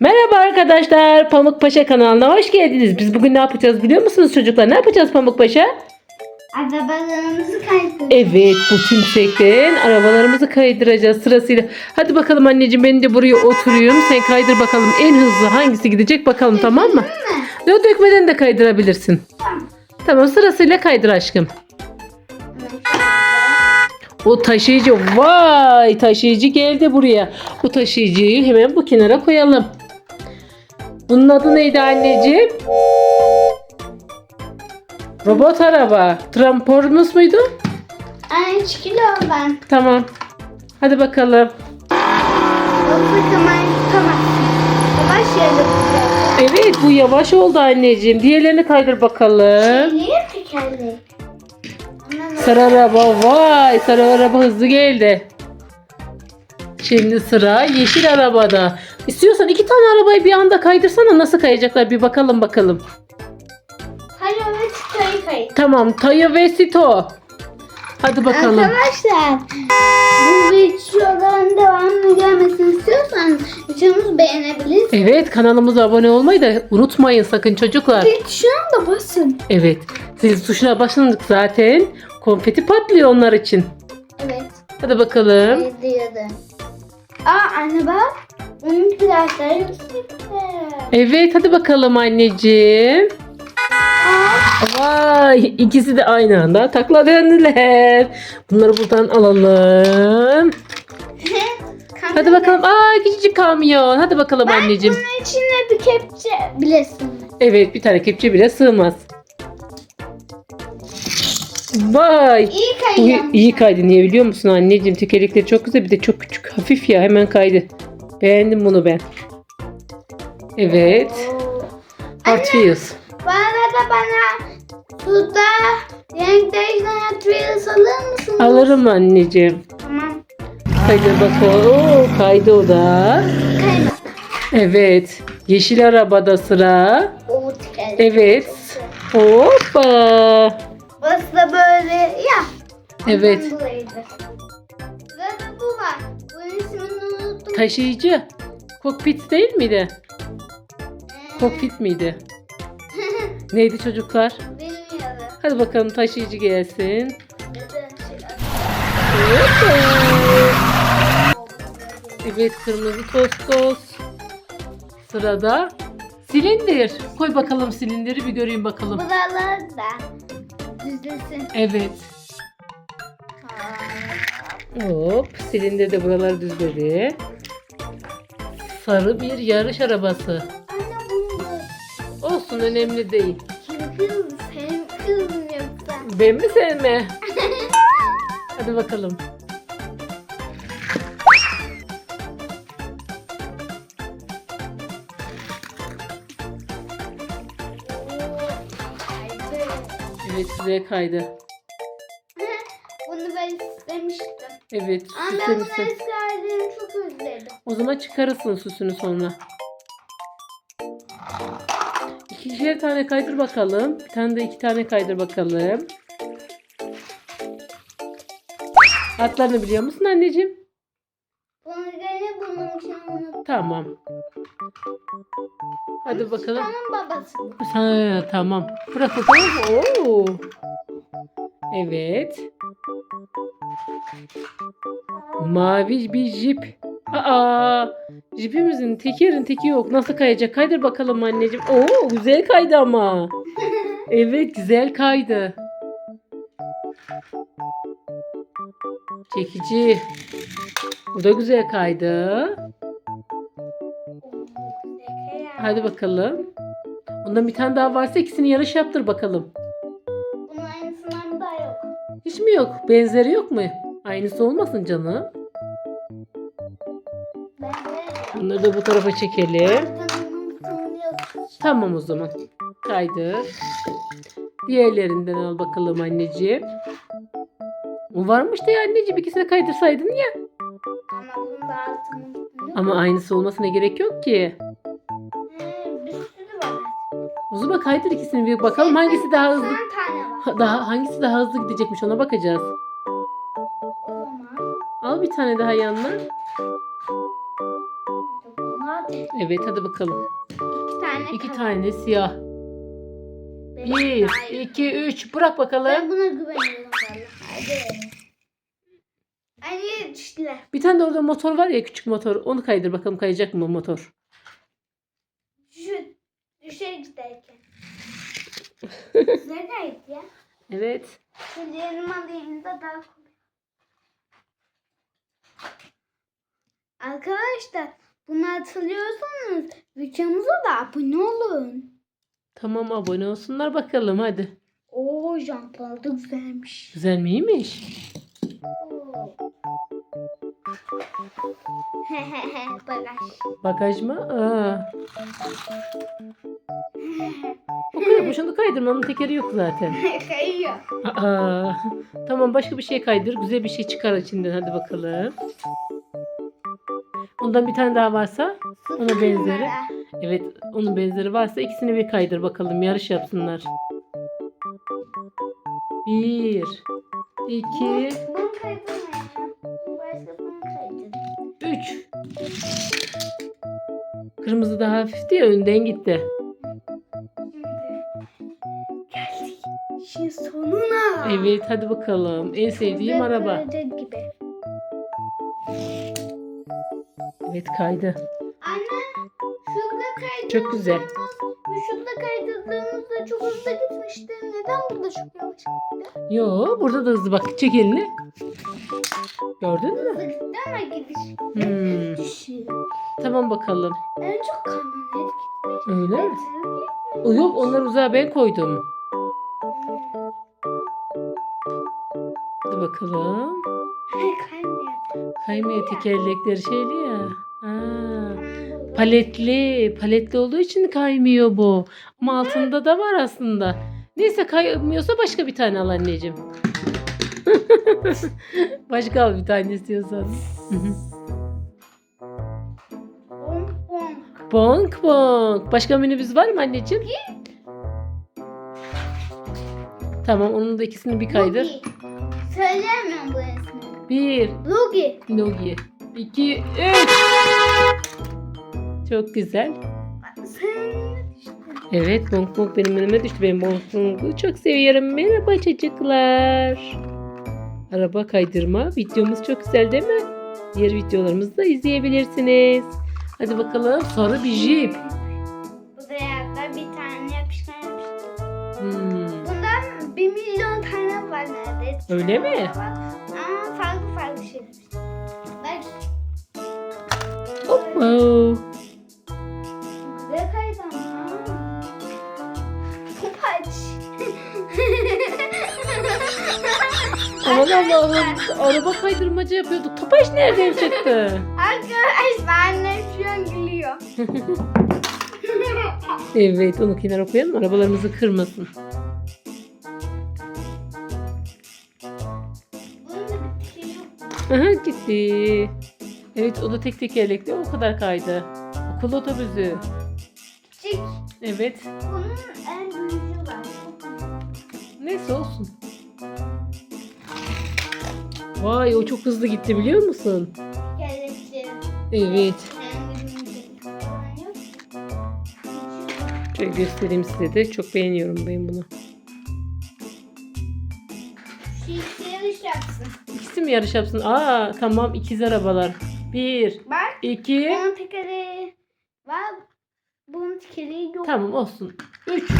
Merhaba arkadaşlar. Pamuk Paşa kanalına hoş geldiniz. Biz bugün ne yapacağız biliyor musunuz çocuklar? Ne yapacağız Pamuk Paşa? Arabalarımızı kaydırdık. Evet bu tümsekten arabalarımızı kaydıracağız sırasıyla. Hadi bakalım anneciğim ben de buraya oturayım. Sen kaydır bakalım en hızlı hangisi gidecek bakalım tamam mı? Dök dökmeden de kaydırabilirsin. Tamam sırasıyla kaydır aşkım. O taşıyıcı vay taşıyıcı geldi buraya. Bu taşıyıcıyı hemen bu kenara koyalım. Bunun adı neydi anneciğim? Robot araba. Trampormus muydu? Ay çıkıyor ben. Tamam. Hadi bakalım. Tutamazsın. Yavaş yerde. Evet bu yavaş oldu anneciğim. Diğerlerini kaydır bakalım. Niye? Ana Sarı araba vay sarı araba hızlı geldi. Şimdi sıra yeşil arabada. İstiyorsan iki tane arabayı bir anda kaydırsana nasıl kayacaklar bir bakalım bakalım. Hayır ve çıkayı kayıt. Tamam Tayo ve Sito. Hadi bakalım. Arkadaşlar bu videoların devamını gelmesini istiyorsanız videomuzu beğenebilirsiniz. Evet kanalımıza abone olmayı da unutmayın sakın çocuklar. Bir tuşuna da basın. Evet siz tuşuna başladık zaten. Konfeti patlıyor onlar için. Evet. Hadi bakalım. İzliyordu. Aa anne bak. Bunun plajları yüksekte. Evet hadi bakalım anneciğim. Vay ikisi de aynı anda takla döndüler. Bunları buradan alalım. Hadi bakalım. Aa küçücük kamyon. Hadi bakalım anneciğim. Bunun içine bir kepçe bilesin. Evet bir tane kepçe bile sığmaz. Vay. İyi Bu kayıyor. iyi kaydı. Niye biliyor musun anneciğim? Tekerlekleri çok güzel. Bir de çok küçük. Hafif ya. Hemen kaydı. Beğendim bunu ben. Evet. Wheels. Bu arada bana suda renk değiştiren Wheels alır mısınız? Alırım anneciğim. Tamam. Kaydı bak o. Oo, Kaydı o da. Kayma. Evet. Yeşil arabada sıra. O tekerlek. Evet. Hoppa. Burası da böyle ya. Evet. Ondan dolayıdır. Taşıyıcı. Kokpit değil miydi? Kokpit miydi? Neydi çocuklar? Bilmiyorum. Hadi bakalım taşıyıcı gelsin. Evet kırmızı toz. Sırada silindir. Koy bakalım silindiri bir göreyim bakalım. Buralar da düzlesin. Evet. Hop silindir de buraları düzledi. Sarı bir yarış arabası. Anne bunu Olsun önemli değil. kim kız sen kız mı yoksa? Ben mi sen mi? Hadi bakalım. Evet güzel kaydı. Bunu ben istemiştim. Evet Ama ben süslemişsin. halini çok özledim. O zaman çıkarırsın süsünü sonra. İkişer tane kaydır bakalım. Bir tane de iki tane kaydır bakalım. Adlarını biliyor musun anneciğim? Bunu gene bunun için unuttum. Tamam. Hadi bakalım. Çıkanın babası bu. Ha, tamam. Bırak bakalım. Oo. Evet. Mavi bir jip. Aa, jipimizin tekerin teki yok. Nasıl kayacak? Kaydır bakalım anneciğim. Oo, güzel kaydı ama. Evet, güzel kaydı. Çekici. Bu da güzel kaydı. Hadi bakalım. Ondan bir tane daha varsa ikisini yarış yaptır bakalım. Hiç mi yok? Benzeri yok mu? Aynısı olmasın canım. Bunları da bu tarafa çekelim. Tamam o zaman. Kaydır. Diğerlerinden al bakalım anneciğim. O varmış da ya anneciğim ikisini kaydırsaydın ya. Ama aynısı olmasına gerek yok ki. O zaman kaydır ikisini bir bakalım hangisi daha hızlı. Daha hangisi daha hızlı gidecekmiş ona bakacağız. Al bir tane daha yanına. Evet hadi bakalım. İki tane İki tane siyah. Bir, iki, üç. Bırak bakalım. Ben buna güveniyorum valla. Hadi. Ay düştüler. Bir tane de orada motor var ya küçük motor. Onu kaydır bakalım kayacak mı motor? Şu düşer giderken. Güzel gayet ya. Evet. Şimdi yanıma alayım da daha kolay. Arkadaşlar bunu hatırlıyorsanız videomuza da abone olun. Tamam abone olsunlar bakalım hadi. Oo jantlar da güzelmiş. Güzel miymiş? Bagaj. Bagaj mı? Aa. O kadar boşunu kaydırmanın tekeri yok zaten. Kayıyor. Aa. Tamam başka bir şey kaydır. Güzel bir şey çıkar içinden. Hadi bakalım. Ondan bir tane daha varsa ona benzeri. Evet onun benzeri varsa ikisini bir kaydır bakalım. Yarış yapsınlar. Bir. iki, Bunu kaydırmayacağım. Başkasını kaydırayım. Üç. Kırmızı daha hafifti ya önden gitti. Evet hadi bakalım. En sevdiğim araba. gibi. Evet kaydı. Anne şurada kaydırdığımızda Çok güzel. Şurada kaydırdığımızda çok hızlı gitmişti. Neden burada çok yavaş gitti? Yo burada da hızlı bak. Çek elini. Gördün mü? Hızlı gitti ama gidiş Hmm. düşüyor. Tamam bakalım. En çok kamyonet gitmiş. Öyle mi? Yok onlar uzağa ben koydum. Bakalım. Kamyon. Kaymıyor tekerlekleri şeyli ya. Aa, paletli. Paletli olduğu için kaymıyor bu. Ama altında da var aslında. Neyse kaymıyorsa başka bir tane al anneciğim. başka al bir tane istiyorsan. Bonk bonk. Başka minibüs var mı anneciğim? Tamam onun da ikisini bir kaydır. Söyleyemem bu ismi. Bir. Boogie. Logi. İki. Üç. Çok güzel. Evet bonk bonk benim önüme düştü. Ben bonk bonku çok seviyorum. Merhaba çocuklar. Araba kaydırma videomuz çok güzel değil mi? Diğer videolarımızı da izleyebilirsiniz. Hadi bakalım sarı bir jip. Bu da bir tane yapışkan yapıştı. Hmm, Bundan bir milyon tane var neredeyse. Öyle mi? Ama farklı farklı şeyler. Bak hop, oh. güzel kaydı ama. Topaç. Aman Allah'ım araba kaydırmaca yapıyorduk. Topaş nereden çıktı? Arkadaşlar annem şu an gülüyor. Evet onu kenara koyalım arabalarımızı kırmasın. Gitti. Evet o da tek tekerlekli o kadar kaydı. Okul otobüsü. Küçük. Evet. Bunun en büyüğü var. Neyse olsun. Vay o çok hızlı gitti biliyor musun? Gerekli. Evet. Şöyle göstereyim size de. Çok beğeniyorum ben bunu. İkisi mi yarış yapsın? Aa tamam ikiz arabalar. Bir, Bak. iki. Bunun tekeri var. Bunun tekeri yok. Tamam olsun. Üç.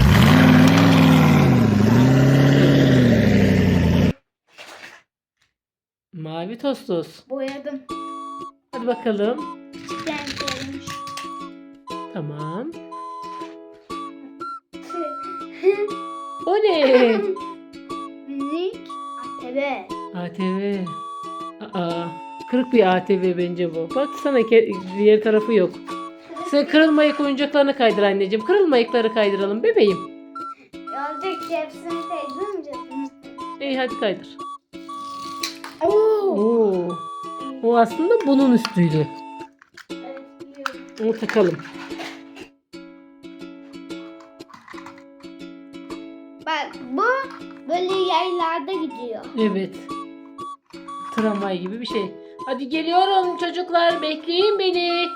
Mavi tostos. Boyadım. Hadi bakalım. Renklermiş. Tamam. O ne? Minik ATV. ATV. Aa, kırık bir ATV bence bu. Bak sana ke- diğer tarafı yok. Sen kırılmayık oyuncaklarını kaydır anneciğim. Kırılmayıkları kaydıralım bebeğim. Olacak ki hepsini kaydırmayacağız. İyi hadi kaydır. Oo. Oo. O aslında bunun üstüydü. Onu takalım. Bak bu böyle yaylarda gidiyor. Evet. Tramvay gibi bir şey. Hadi geliyorum çocuklar bekleyin beni.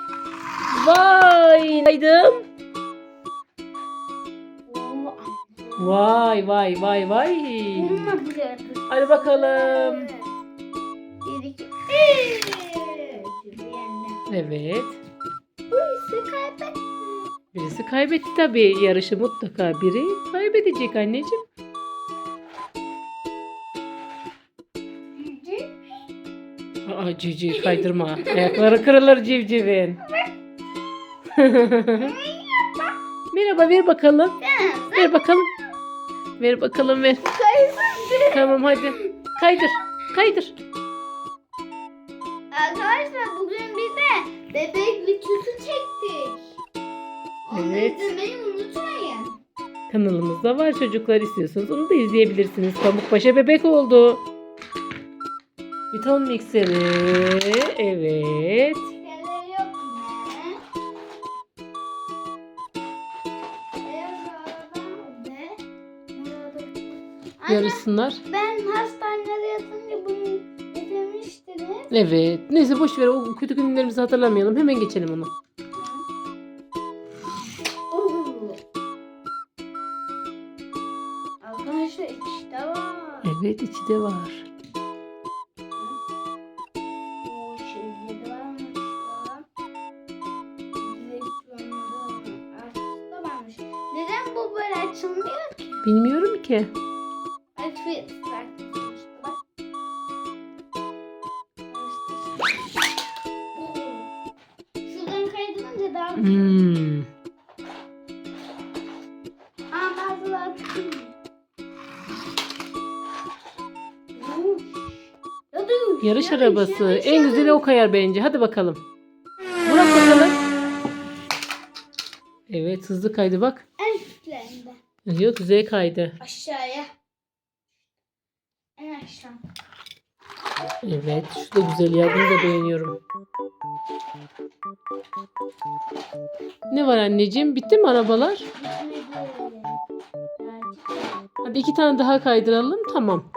Vay kaydım. Oo, Vay vay vay vay. Hadi bakalım. Evet. Birisi kaybetti tabii. Yarışı mutlaka biri kaybedecek anneciğim. Aa civciv kaydırma. Ayakları kırılır civcivin. Merhaba ver bakalım. Ver bakalım. Ver bakalım ver. Tamam hadi. Kaydır. Kaydır. Arkadaşlar bugün bir de bebek videosu çektik. Onu Evet. izlemeyi unutmayın. Kanalımızda var çocuklar istiyorsanız onu da izleyebilirsiniz. Pamukpaşa bebek oldu. Biton mikseri. Evet. Yarısınlar. Ben hastanede yatınca bunu getirmiştiniz. Evet. Neyse boş ver. O kötü günlerimizi hatırlamayalım. Hemen geçelim onu. Arkadaşlar işte var. Evet içi de var. Ki. Bak. Oo. Şuradan kaydırınca daha Hmm. Aa bazıları. Yarış arabası. yarış, En güzeli o kayar bence. Hadi bakalım. Bırak bakalım. Evet hızlı kaydı bak. Yok güzel kaydı. Aşağıya. En aşağı. Evet şu da güzel ya. Bunu da beğeniyorum. Ne var anneciğim? Bitti mi arabalar? Hadi iki tane daha kaydıralım. Tamam.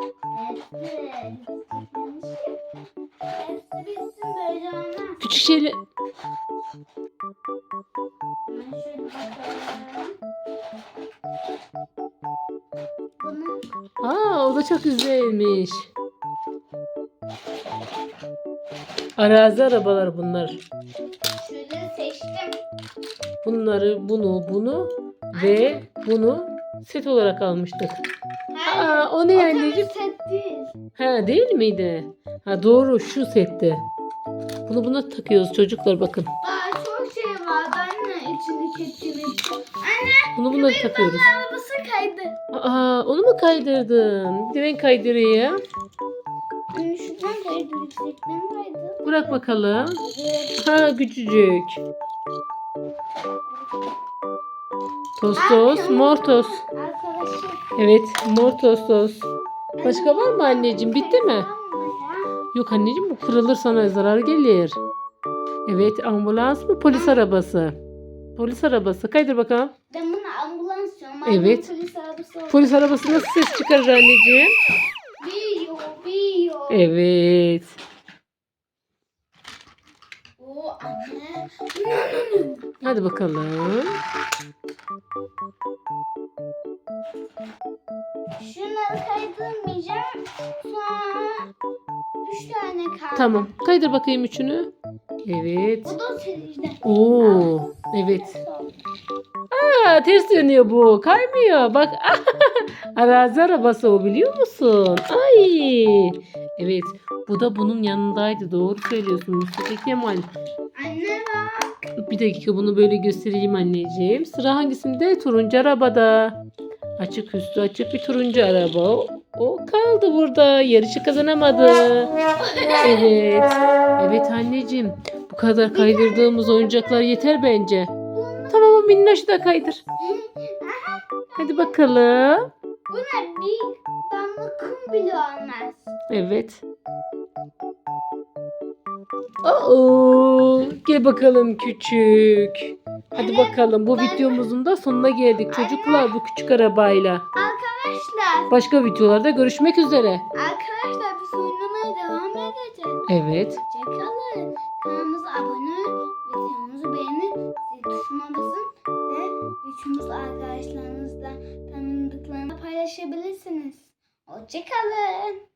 Küçük şeyler... çok güzelmiş. Arazi arabalar bunlar. şöyle seçtim. Bunları, bunu, bunu ve bunu set olarak almıştık. Aa o ne anneciğim? set değil. Ha değil miydi? Ha doğru şu sette. Bunu buna takıyoruz çocuklar bakın. Daha çok şey var. Ben de içini keçirim. Anne. Bunu buna takıyoruz. Kaydı. Aa onu mu kaydırdın? Bir de ben kaydırayım. Anne şuradan kaydı. Yüksekten kaydı. Bırak bakalım. Ha küçücük. Tostos, mortos. Arkadaşım. Evet, mor tostos. Başka var mı anneciğim? Bitti mi? Yok anneciğim bu kırılır sana zarar gelir. Evet, ambulans mı? Polis arabası. Polis arabası. Kaydır bakalım. Ben bunu ambulans diyorum. Evet. Polis arabası nasıl ses çıkarır anneciğim? Biyo, biyo. Evet. Oo anne. Hadi bakalım. Şunları kaydırmayacağım. Sonra üç tane kaldı. Tamam. Kaydır bakayım üçünü. Evet. Bu da seride. Oo. Evet. Aa, ters dönüyor bu. Kaymıyor. Bak. Arazi arabası o biliyor musun? Ay. Evet. Bu da bunun yanındaydı. Doğru söylüyorsun Mustafa Kemal. Anne bak. Bir dakika bunu böyle göstereyim anneciğim. Sıra hangisinde? Turuncu arabada. Açık üstü açık bir turuncu araba. O, o kaldı burada. Yarışı kazanamadı. Evet. Evet anneciğim. Bu kadar kaydırdığımız oyuncaklar yeter bence. Minnoşu da kaydır. Hadi bakalım. Buna bir damla kum bile olmaz. Evet. Oo, gel bakalım küçük. Hadi Evet, bakalım bu ben- videomuzun da sonuna geldik çocuklar bu küçük arabayla. Arkadaşlar. Başka videolarda görüşmek üzere. Arkadaşlar biz oynamaya devam edeceğiz. Evet. Hoşçakalın.